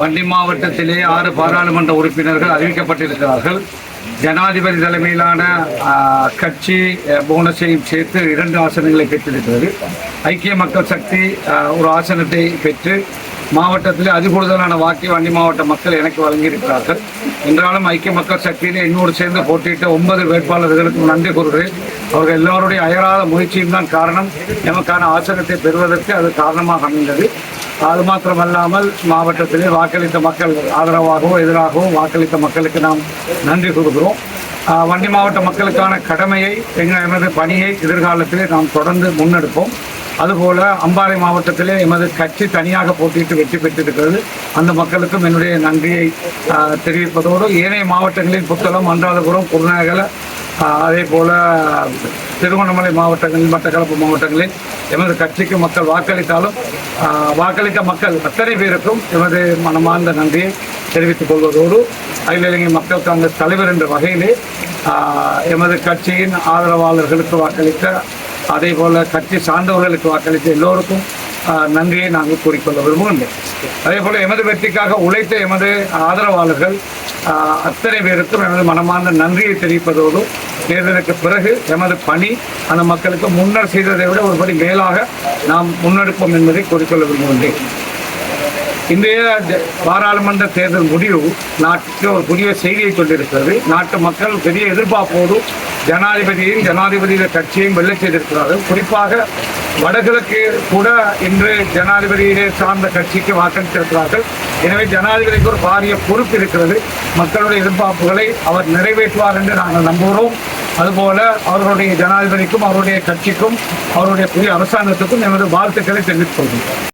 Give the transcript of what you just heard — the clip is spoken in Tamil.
வண்டி மாவட்டத்திலே ஆறு பாராளுமன்ற உறுப்பினர்கள் அறிவிக்கப்பட்டிருக்கிறார்கள். ஜனாதிபதி தலைமையிலான கட்சி போனஸையும் சேர்த்து இரண்டு ஆசனங்களை பெற்றிருக்கிறது. ஐக்கிய மக்கள் சக்தி ஒரு ஆசனத்தை பெற்று மாவட்டத்தில் அது கூடுதலான வாக்கை வண்டி மாவட்ட மக்கள் எனக்கு வழங்கியிருக்கிறார்கள். என்றாலும் ஐக்கிய மக்கள் சக்தியில் என்னோடு சேர்ந்து போட்டியிட்ட ஒன்பது வேட்பாளர்களுக்கும் நன்றி கூறுகிறேன். அவர்கள் எல்லோருடைய அயராத முயற்சியும் தான் காரணம். எமக்கான ஆசனத்தை பெறுவதற்கு அது காரணமாக அமைந்தது. அது மாத்திரமல்லாமல் மாவட்டத்திலே வாக்களித்த மக்கள் ஆதரவாகவோ எதிராகவோ வாக்களித்த மக்களுக்கு நாம் நன்றி கூறுகிறோம். வண்டி மாவட்ட மக்களுக்கான கடமையை எங்கள் எமது பணியை எதிர்காலத்திலே நாம் தொடர்ந்து முன்னெடுப்போம். அதுபோல அம்பாறை மாவட்டத்திலே எமது கட்சி தனியாக போட்டியிட்டு வெற்றி பெற்றிருக்கிறது. அந்த மக்களுக்கும் என்னுடைய நன்றியை தெரிவிப்பதோடு ஏனைய மாவட்டங்களில் புத்தளம் மன்றாதபுரம் குருநாகல அதே போல் திருவண்ணாமலை மாவட்டங்களில் மட்டக்களப்பு மாவட்டங்களில் எமது கட்சிக்கு மக்கள் வாக்களித்தாலும் வாக்களித்த மக்கள் அத்தனை பேருக்கும் எமது மனமார்ந்த நன்றியை தெரிவித்துக் கொள்வதோடு அகில இலங்கை மக்கள் காங்கிரஸ் தலைவர் என்ற வகையிலே எமது கட்சியின் ஆதரவாளர்களுக்கு வாக்களித்த அதே போல் கட்சி சார்ந்தவர்களுக்கு வாக்களித்த எல்லோருக்கும் நன்றியை நாங்கள் கூறிக்கொள்ள விரும்புகின்றோம் அதே போல எமது வெற்றிக்காக உழைத்த எமது ஆதரவாளர்கள் அத்தனை பேருக்கும் எமது மனமார்ந்த நன்றியை தெரிவிப்பதோடு தேர்தலுக்கு பிறகு எமது பணி அந்த மக்களுக்கு முன்னர் செய்ததை விட ஒருபடி மேலாக நாம் முன்னெடுப்போம் என்பதை கூறிக்கொள்ள விரும்புகின்றேன். இன்றைய பாராளுமன்ற தேர்தல் முடிவு நாட்டுக்கு ஒரு புதிய செய்தியை கொண்டிருக்கிறது நாட்டு மக்கள் பெரிய எதிர்பார்ப்போடு ஜனாதிபதியையும் ஜனாதிபதியின் கட்சியையும் வெள்ளச் செய்திருக்கிறார்கள். குறிப்பாக வடகிழக்கு கூட இன்று ஜனாதிபதியிலே சார்ந்த கட்சிக்கு வாக்களித்திருக்கிறார்கள். எனவே ஜனாதிபதிக்கு ஒரு பாரிய பொறுப்பு இருக்கிறது. மக்களுடைய எதிர்பார்ப்புகளை அவர் நிறைவேற்றுவார் என்று நாங்கள் நம்புகிறோம். அதுபோல அவர்களுடைய ஜனாதிபதிக்கும் அவருடைய கட்சிக்கும் அவருடைய புதிய அரசாங்கத்துக்கும் எமது வாழ்த்துக்களை தெரிவித்துக் கொள்கிறோம்